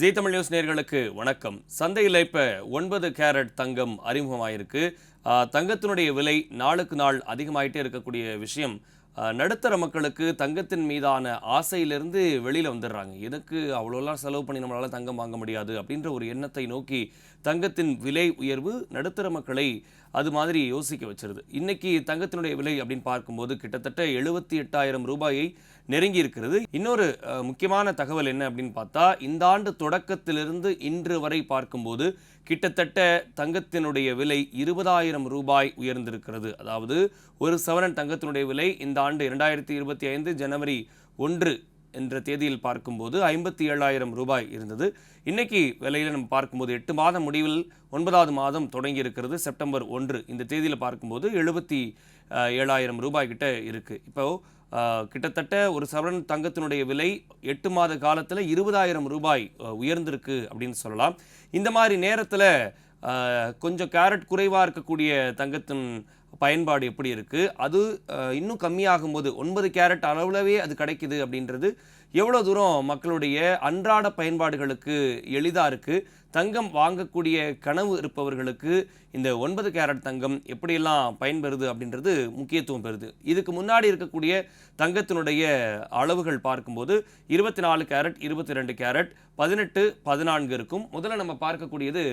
ஜீ Tamil news நேர்களுக்கு வணக்கம். சந்தையில் இப்போ ஒன்பது கேரட் தங்கம் அறிமுகமாயிருக்கு. தங்கத்தினுடைய விலை நாளுக்கு நாள் அதிகமாயிட்டே இருக்கக்கூடிய விஷயம் நடுத்தர மக்களுக்கு தங்கத்தின் மீதான ஆசையிலிருந்து வெளியில் வந்துடுறாங்க. எதுக்கு அவ்வளோலாம் செலவு பண்ணி நம்மளால் தங்கம் வாங்க முடியாது அப்படின்ற ஒரு எண்ணத்தை நோக்கி தங்கத்தின் விலை உயர்வு நடுத்தர மக்களை அது மாதிரி யோசிக்க வச்சிருது. இன்னைக்கு தங்கத்தினுடைய விலை அப்படின்னு பார்க்கும்போது கிட்டத்தட்ட எழுபத்தி எட்டாயிரம் ரூபாயை நெருங்கி இருக்கிறது இன்னொரு அஹ், முக்கியமான தகவல் என்ன அப்படின்னு பார்த்தா இந்த ஆண்டு தொடக்கத்திலிருந்து இன்று வரை பார்க்கும்போது கிட்டத்தட்ட தங்கத்தினுடைய விலை இருபதாயிரம் ரூபாய் உயர்ந்திருக்கிறது. அதாவது ஒரு சவரன் தங்கத்தினுடைய விலை இந்த ஆண்டு இரண்டாயிரத்தி இருபத்தி ஐந்து ஜனவரி ஒன்று என்ற தேதியில் பார்க்கும்போது ஐம்பத்தி ஏழாயிரம் ரூபாய் இருந்தது. இன்னைக்கு விலையில் நம்ம பார்க்கும்போது எட்டு மாதம் முடிவில் ஒன்பதாவது மாதம் தொடங்கி இருக்கிறது செப்டம்பர் ஒன்று இந்த தேதியில் பார்க்கும்போது எழுபத்தி ஏழாயிரம் ரூபாய் கிட்ட இருக்கு. இப்போ கிட்டத்தட்ட ஒரு சவரன் தங்கத்தினுடைய விலை எட்டு மாத காலத்தில் இருபதாயிரம் ரூபாய் உயர்ந்திருக்கு அப்படின்னு சொல்லலாம். இந்த மாதிரி நேரத்தில் கொஞ்சம் கேரட் குறைவாக இருக்கக்கூடிய தங்கத்தின் பயன்பாடு எப்படி இருக்குது அது இன்னும் கம்மியாகும் போது ஒன்பது கேரட் அளவுலவே அது கிடைக்குது அப்படின்றது எவ்வளோ தூரம் மக்களுடைய அன்றாட பயன்பாடுகளுக்கு எளிதாக இருக்குது தங்கம் வாங்கக்கூடிய கனவு இருப்பவர்களுக்கு இந்த ஒன்பது கேரட் தங்கம் எப்படியெல்லாம் பயன்பெறுது அப்படின்றது முக்கியத்துவம் பெறுது. இதுக்கு முன்னாடி இருக்கக்கூடிய தங்கத்தினுடைய அளவுகள் பார்க்கும்போது இருபத்தி நாலு கேரட் இருபத்தி ரெண்டு கேரட் பதினெட்டு பதினான்கு இருக்கும். முதல்ல நம்ம பார்க்கக்கூடியது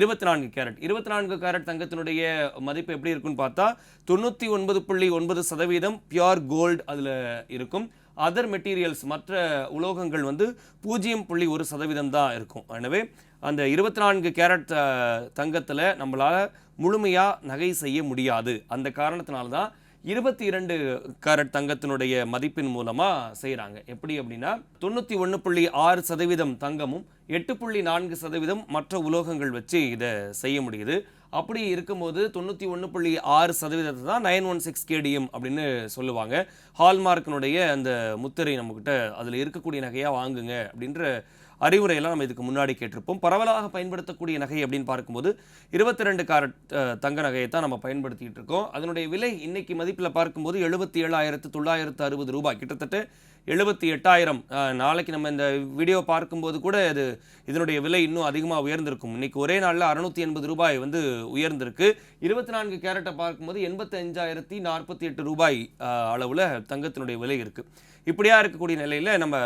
இருபத்தி நான்கு கேரட். இருபத்தி நான்கு கேரட் தங்கத்தினுடைய மதிப்பு எப்படி இருக்குன்னு பார்த்தா தொண்ணூற்றி ஒன்பது புள்ளி ஒன்பது சதவீதம் பியோர் கோல்டு அதில் இருக்கும். அதர் மெட்டீரியல்ஸ் மற்ற உலோகங்கள் வந்து பூஜ்ஜியம் புள்ளி ஒரு சதவீதம் தான் இருக்கும். எனவே அந்த இருபத்தி நான்கு கேரட் தங்கத்தில் நம்மளால் முழுமையாக நகை செய்ய முடியாது. அந்த காரணத்தினால தான் இருபத்தி இரண்டு கேரட் தங்கத்தினுடைய மதிப்பின் மூலமாக செய்கிறாங்க எப்படி அப்படின்னா தொண்ணூற்றி ஒன்று புள்ளி ஆறு சதவீதம் தங்கமும் எட்டு புள்ளி நான்கு சதவீதம் மற்ற உலோகங்கள் வச்சு இதை செய்ய முடியுது. அப்படி இருக்கும்போது தொண்ணூற்றி ஒன்று புள்ளி ஆறு சதவீதத்தை தான் நைன் ஒன் சிக்ஸ் கேடிஎம் அப்படின்னு சொல்லுவாங்க. ஹால்மார்க்கினுடைய அந்த முத்திரை நம்மக்கிட்ட அதில் இருக்கக்கூடிய நகையாக வாங்குங்க அப்படின்ற அறிவுரையெல்லாம் நம்ம இதுக்கு முன்னாடி கேட்டிருப்போம். பரவலாக பயன்படுத்தக்கூடிய நகை அப்படின்னு பார்க்கும்போது இருபத்தி ரெண்டு காரட் தங்க நகையை தான் நம்ம பயன்படுத்திட்டு இருக்கோம். அதனுடைய விலை இன்னைக்கு மதிப்பில் பார்க்கும்போது எழுபத்தி ஏழாயிரத்து தொள்ளாயிரத்து அறுபது ரூபாய். கிட்டத்தட்ட எழுபத்தி எட்டாயிரம். நாளைக்கு நம்ம இந்த வீடியோ பார்க்கும்போது கூட இது இதனுடைய விலை இன்னும் அதிகமாக உயர்ந்திருக்கும். இன்னைக்கு ஒரே நாளில் அறுநூத்தி எண்பது ரூபாய் வந்து உயர்ந்திருக்கு. இருபத்தி நான்கு கேரட்டை பார்க்கும்போது எண்பத்தி அஞ்சாயிரத்தி நாற்பத்தி எட்டு ரூபாய் அளவில் தங்கத்தினுடைய விலை இருக்குது இப்படியா இருக்கக்கூடிய நிலையில் நம்ம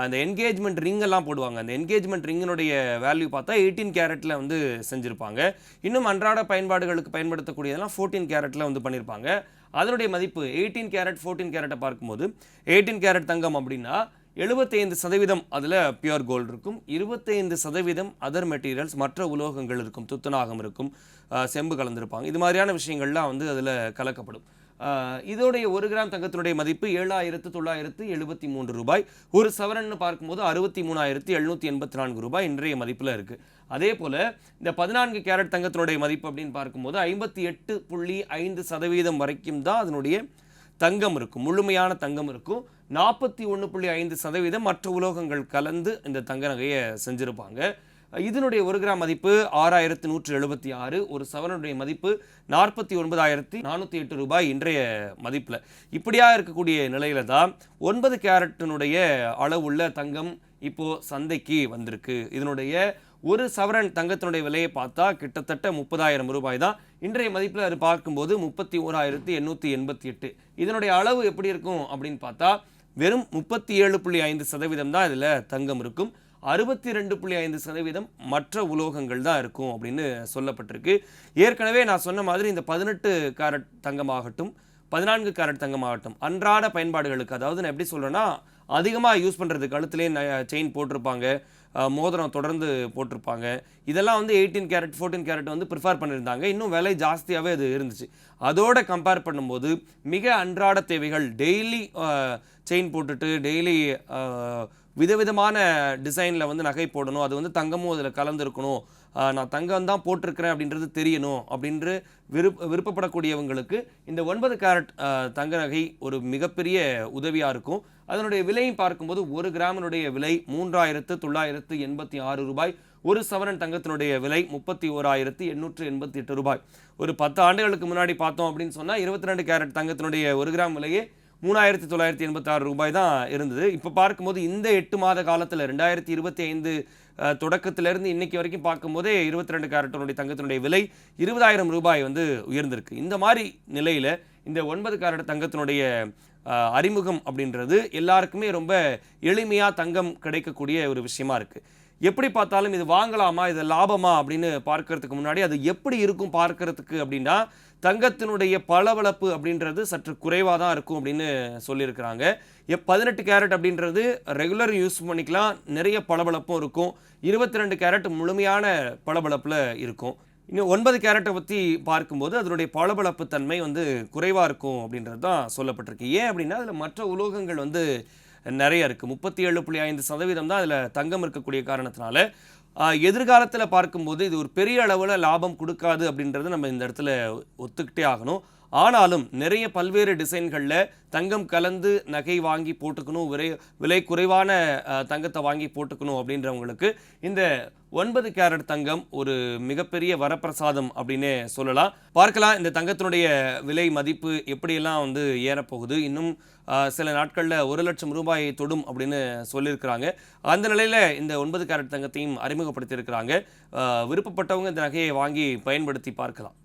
அந்த என்கேஜ்மெண்ட் ரிங்கெல்லாம் போடுவாங்க. அந்த என்கேஜ்மெண்ட் ரிங்கினுடைய வேல்யூ பார்த்தா எயிட்டீன் கேரட்டில் வந்து செஞ்சுருப்பாங்க. இன்னும் அன்றாட பயன்பாடுகளுக்கு பயன்படுத்தக்கூடியதெல்லாம் ஃபோர்டீன் கேரட்டில் வந்து பண்ணியிருப்பாங்க அதனுடைய மதிப்பு எயிட்டீன் கேரட் ஃபோர்டீன் கேரட்டை பார்க்கும்போது எயிட்டீன் கேரட் தங்கம் அப்படின்னா எழுபத்தைந்து சதவீதம் அதில் பியூர் கோல்டு இருக்கும். இருபத்தைந்து சதவீதம் அதர் மெட்டீரியல்ஸ் மற்ற உலோகங்கள் இருக்கும். துத்தநாகம் இருக்கும். செம்பு கலந்திருப்பாங்க. இது மாதிரியான விஷயங்கள்லாம் வந்து அதில் கலக்கப்படும். இதோடைய ஒரு கிராம் தங்கத்தினுடைய மதிப்பு ஏழாயிரத்து தொள்ளாயிரத்து எழுபத்தி மூன்று ரூபாய். ஒரு சவரன்னு பார்க்கும்போது அறுபத்தி மூணாயிரத்து எழுநூற்றி எண்பத்தி நான்கு ரூபாய் இன்றைய மதிப்பில் இருக்குது அதே போல் இந்த பதினான்கு கேரட் தங்கத்தினுடைய மதிப்பு அப்படின்னு பார்க்கும்போது ஐம்பத்தி எட்டு புள்ளி ஐந்து சதவீதம் வரைக்கும் தான் அதனுடைய தங்கம் இருக்கும். முழுமையான தங்கம் இருக்கும். நாற்பத்தி ஒன்று புள்ளி ஐந்து சதவீதம் மற்ற உலோகங்கள் கலந்து இந்த தங்க நகையை செஞ்சுருப்பாங்க. இதனுடைய ஒரு கிராம் மதிப்பு ஆறாயிரத்து நூற்று எழுபத்தி ஆறு ஒரு சவரனுடைய மதிப்பு நாற்பத்தி ஒன்பதாயிரத்தி நானூற்றி எட்டு ரூபாய் இன்றைய மதிப்பில். இப்படியாக இருக்கக்கூடிய நிலையில தான் ஒன்பது கேரட்டினுடைய அளவுள்ள தங்கம் இப்போது சந்தைக்கு வந்திருக்கு. இதனுடைய ஒரு சவரன் தங்கத்தினுடைய விலையை பார்த்தா கிட்டத்தட்ட முப்பதாயிரம் ரூபாய் தான். இன்றைய மதிப்பில் அது பார்க்கும்போது முப்பத்தி ஓராயிரத்தி எண்ணூற்றி எண்பத்தி எட்டு. இதனுடைய அளவு எப்படி இருக்கும் அப்படின்னு பார்த்தா வெறும் முப்பத்தி ஏழு புள்ளி ஐந்து சதவீதம் தான் இதில் தங்கம் இருக்கும். அறுபத்தி ரெண்டு புள்ளி ஐந்து சதவீதம் மற்ற உலோகங்கள் தான் இருக்கும் அப்படின்னு சொல்லப்பட்டிருக்கு. ஏற்கனவே நான் சொன்ன மாதிரி இந்த பதினெட்டு கேரட் தங்கமாகட்டும் பதினான்கு கேரட் தங்கமாகட்டும் அன்றாட பயன்பாடுகளுக்கு அதாவது நான் எப்படி சொல்கிறேன்னா அதிகமாக யூஸ் பண்ணுறது கழுத்துலேயே செயின் போட்டிருப்பாங்க மோதிரம் தொடர்ந்து போட்டிருப்பாங்க. இதெல்லாம் வந்து எயிட்டீன் கேரட் ஃபோர்டீன் கேரட் வந்து ப்ரிஃபர் பண்ணியிருந்தாங்க. இன்னும் விலை ஜாஸ்தியாகவே அது இருந்துச்சு. அதோட கம்பேர் பண்ணும்போது மிக அன்றாட தேவைகள் டெய்லி செயின் போட்டுட்டு டெய்லி விதவிதமான டிசைனில் வந்து நகை போடணும். அது வந்து தங்கமும் அதில் கலந்துருக்கணும். நான் தங்கம் தான் போட்டிருக்கிறேன் அப்படின்றது தெரியணும் அப்படின்று விருப்ப விருப்பப்படக்கூடியவங்களுக்கு இந்த ஒன்பது கேரட் தங்க நகை ஒரு மிகப்பெரிய உதவியாக இருக்கும். அதனுடைய விலையும் பார்க்கும்போது ஒரு கிராமினுடைய விலை மூன்றாயிரத்து தொள்ளாயிரத்து எண்பத்தி ஆறு ரூபாய். ஒரு சவரன் தங்கத்தினுடைய விலை முப்பத்தி ஓராயிரத்தி எண்ணூற்று எண்பத்தி எட்டு ரூபாய். ஒரு பத்து ஆண்டுகளுக்கு முன்னாடி பார்த்தோம் அப்படின்னு சொன்னால் இருபத்தி ரெண்டு கேரட் தங்கத்தினுடைய ஒரு கிராம் விலையே மூணாயிரத்தி தொள்ளாயிரத்தி எண்பத்தாறு ரூபாய் தான் இருந்தது. இப்போ பார்க்கும்போது இந்த எட்டு மாத காலத்தில் ரெண்டாயிரத்தி இருபத்தி ஐந்து தொடக்கத்திலிருந்து இன்னைக்கு வரைக்கும் பார்க்கும்போதே இருபத்தி ரெண்டு கேரட்டினுடைய தங்கத்தினுடைய விலை இருபதாயிரம் ரூபாய் வந்து உயர்ந்திருக்கு. இந்த மாதிரி நிலையில் இந்த ஒன்பது கேரட் தங்கத்தினுடைய அறிமுகம் அப்படின்றது எல்லாருக்குமே ரொம்ப எளிமையாக தங்கம் கிடைக்கக்கூடிய ஒரு விஷயமா இருக்குது எப்படி பார்த்தாலும் இது வாங்கலாமா இது லாபமா அப்படின்னு பார்க்கறதுக்கு முன்னாடி அது எப்படி இருக்கும் பார்க்கறதுக்கு அப்படின்னா தங்கத்தினுடைய பளபளப்பு அப்படின்றது சற்று குறைவாக தான் இருக்கும் அப்படின்னு சொல்லியிருக்கிறாங்க. எப் பதினெட்டு கேரட் அப்படின்றது ரெகுலர் யூஸ் பண்ணிக்கலாம். நிறைய பளபளப்பும் இருக்கும். இருபத்தி ரெண்டு கேரட் முழுமையான பளபளப்பில் இருக்கும். இன்னும் ஒன்பது கேரட்டை பற்றி பார்க்கும்போது அதனுடைய பளபளப்பு தன்மை வந்து குறைவாக இருக்கும் அப்படின்றது தான் சொல்லப்பட்டிருக்கு. ஏன் அப்படின்னா அதில் மற்ற உலோகங்கள் வந்து நிறைய இருக்குது முப்பத்தி ஏழு புள்ளி ஐந்து சதவீதம் தான் அதில் தங்கம் இருக்கக்கூடிய காரணத்தினால எதிர்காலத்தில் பார்க்கும்போது இது ஒரு பெரிய அளவில் லாபம் கொடுக்காது அப்படின்றது நம்ம இந்த இடத்துல ஒத்துக்கிட்டே ஆகணும். ஆனாலும் நிறைய பல்வேறு டிசைன்களில் தங்கம் கலந்து நகை வாங்கி போட்டுக்கணும் விலை விலை குறைவான தங்கத்தை வாங்கி போட்டுக்கணும் அப்படின்றவங்களுக்கு இந்த ஒன்பது கேரட் தங்கம் ஒரு மிகப்பெரிய வரப்பிரசாதம் அப்படின்னே சொல்லலாம். பார்க்கலாம் இந்த தங்கத்தினுடைய விலை மதிப்பு எப்படியெல்லாம் வந்து ஏறப்போகுது. இன்னும் சில நாட்களில் ஒரு லட்சம் ரூபாயை தொடும் அப்படின்னு சொல்லியிருக்கிறாங்க. அந்த நிலையில் இந்த ஒன்பது கேரட் தங்கத்தையும் அறிமுகப்படுத்தியிருக்கிறாங்க. விருப்பப்பட்டவங்க இந்த நகையை வாங்கி பயன்படுத்தி பார்க்கலாம்.